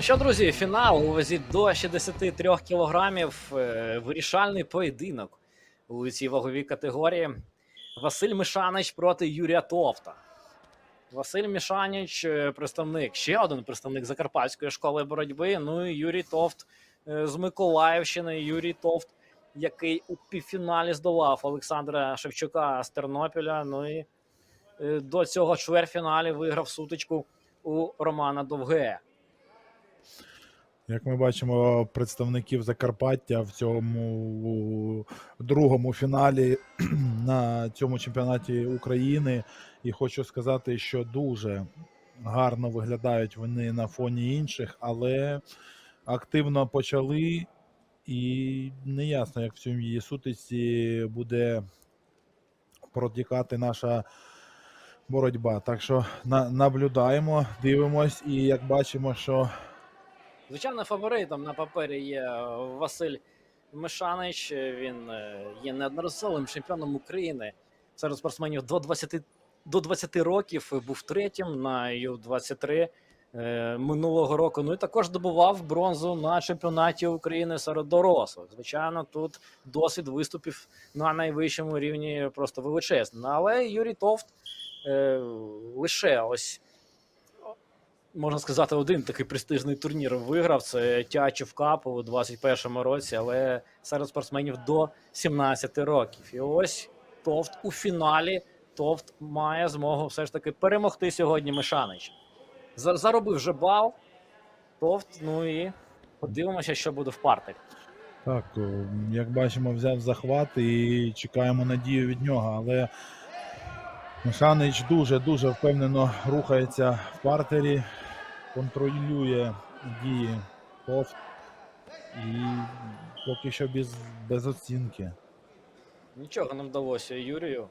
Ну що, друзі, фінал у вазі до 63 кілограмів. е, Вирішальний поєдинок у цій ваговій категорії. Василь Мишанич проти Юрія Товта. Василь Мішаніч, е, представник, ще один представник Закарпатської школи боротьби. Ну і Юрій Товт е, з Миколаївщини. Юрій Товт, який у півфіналі здолав Олександра Шевчука з Тернопіля. Ну і до цього чвертьфіналі виграв сутичку у Романа Довге. Як ми бачимо, представників Закарпаття в цьому другому фіналі на цьому чемпіонаті України. І хочу сказати, що дуже гарно виглядають вони на фоні інших, але активно почали, і неясно, як в цьому її сутиці буде протікати наша боротьба. Так що на, наблюдаємо, дивимось, і як бачимо, що Звичайно, фаворитом на папері є е, Василь Мишанич. Він е, є неодноразовим чемпіоном України серед спортсменів до 20, до 20 років. Був третім на Ю-23 е, минулого року. Ну і також добував бронзу на чемпіонаті України серед дорослих. Звичайно, тут досвід виступів на найвищому рівні просто величезний. Ну, Але Юрій Товт лише ось можна сказати, один такий престижний турнір виграв. Це Тячів Кап у 21-му році, але серед спортсменів до 17 років. І ось Товт у фіналі. Товт має змогу все ж таки перемогти сьогодні Мишанич. Заробив вже бал. Товт, ну і подивимося, що буде в партері. Так, як бачимо, взяв захват і чекаємо надію від нього. Але Мишанич дуже-дуже впевнено рухається в партері, контролює дії Товт і поки що без, без оцінки. Нічого не вдалося Юрію.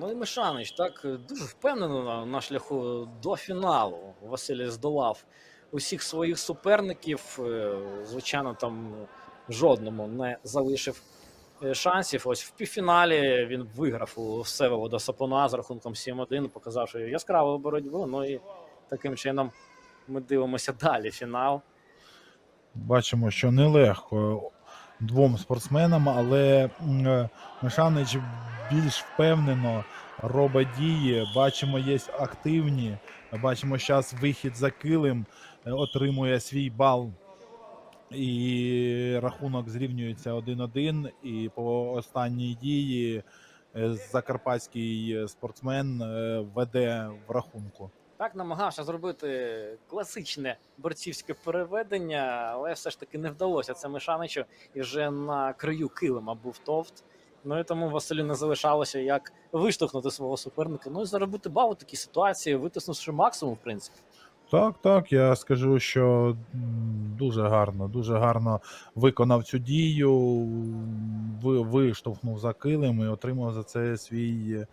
Ну і Мишанич так дуже впевнено на, на шляху до фіналу. Василь здолав усіх своїх суперників. Е, Звичайно, там жодному не залишив е, шансів. Ось в півфіналі він виграв у Всеволода Сапуна з рахунком 7-1, показавши яскраву боротьбу. Ну і таким чином ми дивимося далі фінал. Бачимо, що нелегко двом спортсменам, але е, Мишанич більш впевнено робить дії. Бачимо, є активні. Бачимо, зараз вихід за килим е, отримує свій бал. І рахунок зрівнюється 1-1. І по останній дії е, закарпатський спортсмен веде в рахунку. Так намагався зробити класичне борцівське переведення, але все ж таки не вдалося. Це Мишаничу і вже на краю килима був товт. Ну і тому Василю не залишалося як виштовхнути свого суперника. Ну і заробити бал у такій ситуації, витиснувши максимум, в принципі. Так, так, я скажу, що дуже гарно, дуже гарно виконав цю дію, ви- виштовхнув за килим і отримав за це свій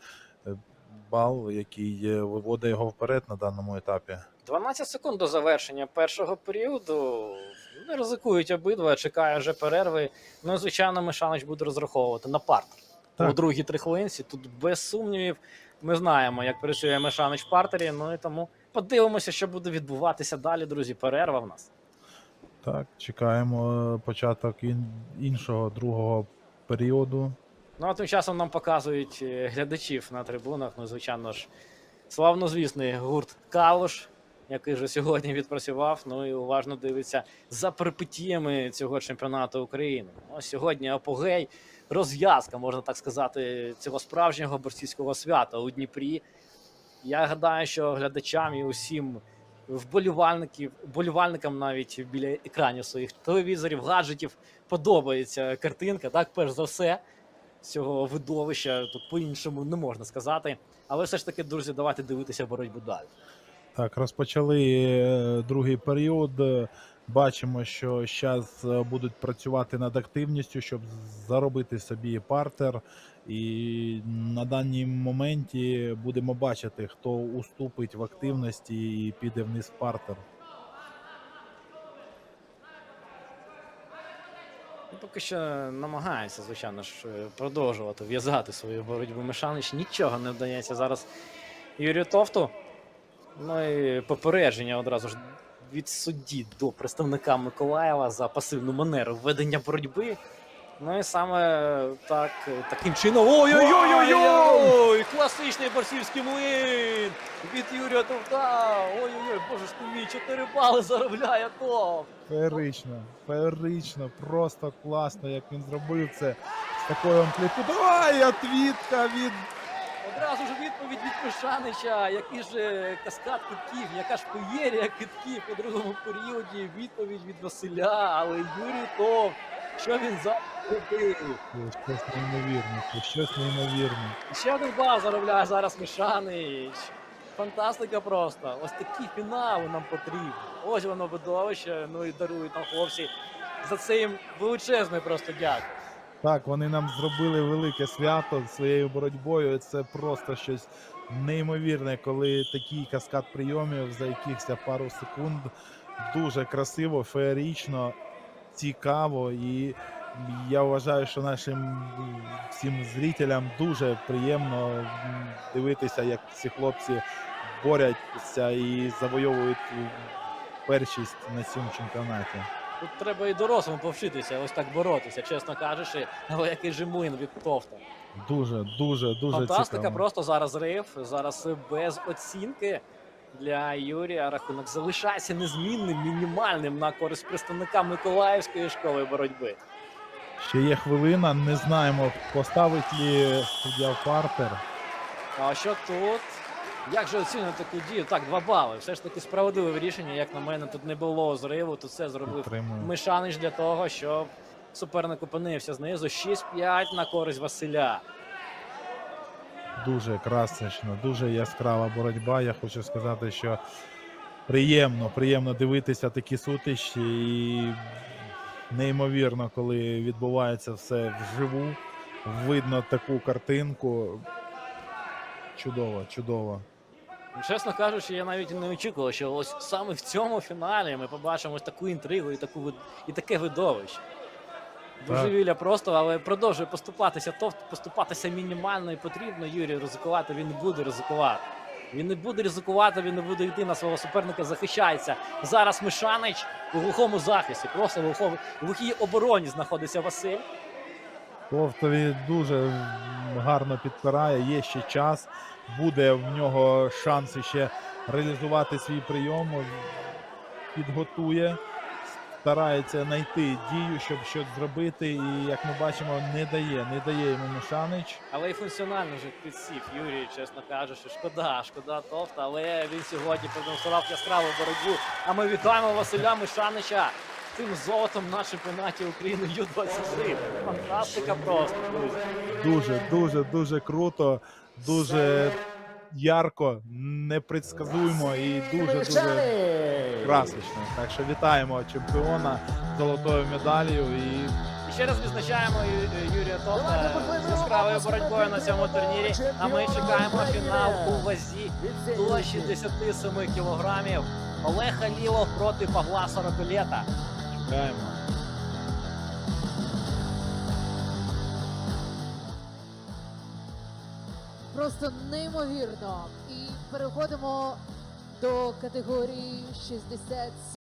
бал, який виводить його вперед на даному етапі. 12 секунд до завершення першого періоду. Не ризикують обидва, чекає вже перерви. Ну, і, звичайно, Мишанич буде розраховувати на партер. Так. У другій трихвилинці. Тут без сумнівів. Ми знаємо, як працює Мишанич в партері. Ну і тому подивимося, що буде відбуватися далі, друзі. Перерва в нас. Так, чекаємо е, початок іншого другого періоду. Ну а тим часом нам показують е, глядачів на трибунах. Ну, звичайно ж, славнозвісний гурт Калуш, який вже сьогодні відпрацював. Ну і уважно дивиться за перипетіями цього чемпіонату України. Ось сьогодні апогей, розв'язка, можна так сказати, цього справжнього борцівського свята у Дніпрі. Я гадаю, що глядачам і усім вболівальників, вболівальникам навіть біля екранів своїх телевізорів, гаджетів подобається картинка. Так, перш за все, цього видовища тут по-іншому не можна сказати. Але все ж таки, друзі, давайте дивитися боротьбу далі. Так, розпочали е, другий період. Е, Бачимо, що зараз будуть працювати над активністю, щоб заробити собі партер. І на даній моменті будемо бачити, хто уступить в активності і піде вниз в партер. Поки що намагається, звичайно ж, е, продовжувати в'язати свою боротьбу Мишанич. Нічого не вдається зараз Юрію Товту. Ну і попередження одразу ж від судді до представника Миколаєва за пасивну манеру ведення боротьби. Ну і саме так, таким чином. Ой-ой-ой-ой-ой! Класичний борсівський млин від Юрія Товта. Ой-ой-ой, боже ж мій, 4 бали заробляє Товт. Феєрично, феєрично, просто класно, як він зробив це з такою амплітудою. Ай, отвітка від Одразу ж відповідь від Пишанича, який же каскад китків, яка ж феєрія китків у другому періоді. Відповідь від Василя, але Юрій Тов, що він зробив? Це щось неймовірне, щось неймовірне. Ще один бал заробляє зараз Мишанич. Фантастика просто. Ось такі фінали нам потрібні. Ось воно видовище. Ну і дарують нам хлопці. За це їм величезне просто дякую. Так, вони нам зробили велике свято своєю боротьбою. Це просто щось неймовірне, коли такий каскад прийомів за якихось пару секунд дуже красиво, феєрично, цікаво. І я вважаю, що нашим всім зрителям дуже приємно дивитися, як ці хлопці борються і завойовують першість на цьому чемпіонаті. Тут треба і дорослим повчитися, ось так боротися, чесно кажучи. Але який же млин від Товта. Дуже, дуже, дуже Фантастика, цікаво. просто зараз рив. Зараз без оцінки для Юрія. Рахунок залишається незмінним, мінімальним на користь представника Миколаївської школи боротьби. Ще є хвилина, не знаємо, поставить ли суддя Партер. А що тут? Як же оцінювати таку дію? Так, два бали. Все ж таки справедливе рішення, як на мене, тут не було зриву, тут все зробив Підтримую. Мишанич для того, щоб суперник опинився знизу. 6-5 на користь Василя. Дуже красочно, дуже яскрава боротьба. Я хочу сказати, що приємно, приємно дивитися такі сутичі і неймовірно, коли відбувається все вживу. Видно таку картинку. Чудово, чудово. Чесно кажучи, я навіть не очікував, що ось саме в цьому фіналі ми побачимо таку інтригу і таку і таке видовище. Божевілля просто, але продовжує поступатися. Товт поступатися мінімально і потрібно. Юрій ризикувати він не буде ризикувати. Він не буде ризикувати, він не буде йти на свого суперника, захищається. Зараз Мишанич у глухому захисті, просто в глухому, в глухій обороні знаходиться Василь. Товтові дуже гарно підпирає, є ще час. Буде в нього шанс ще реалізувати свій прийом. Підготує, старається знайти дію, щоб щось зробити. І як ми бачимо, не дає, не дає йому Мишанич. Але і функціонально вже підсів Юрій, чесно кажучи, шкода, шкода Товта, але він сьогодні продемонстрував яскраву боротьбу. А ми вітаємо Василя Мишанича цим золотом на чемпіонаті України Ю-23. Фантастика просто, друзі. Дуже, дуже, дуже круто, дуже ярко, непредсказуємо і дуже дуже красочно. Так що вітаємо чемпіона з золотою медаллю і І ще раз відзначаємо Юрія Товта з яскравою боротьбою на цьому турнірі. А ми чекаємо фінал у вазі до 67 кілограмів. Олег Алілов проти Павла Сороколєта. чекаємо. Просто неймовірно. І переходимо до категорії 60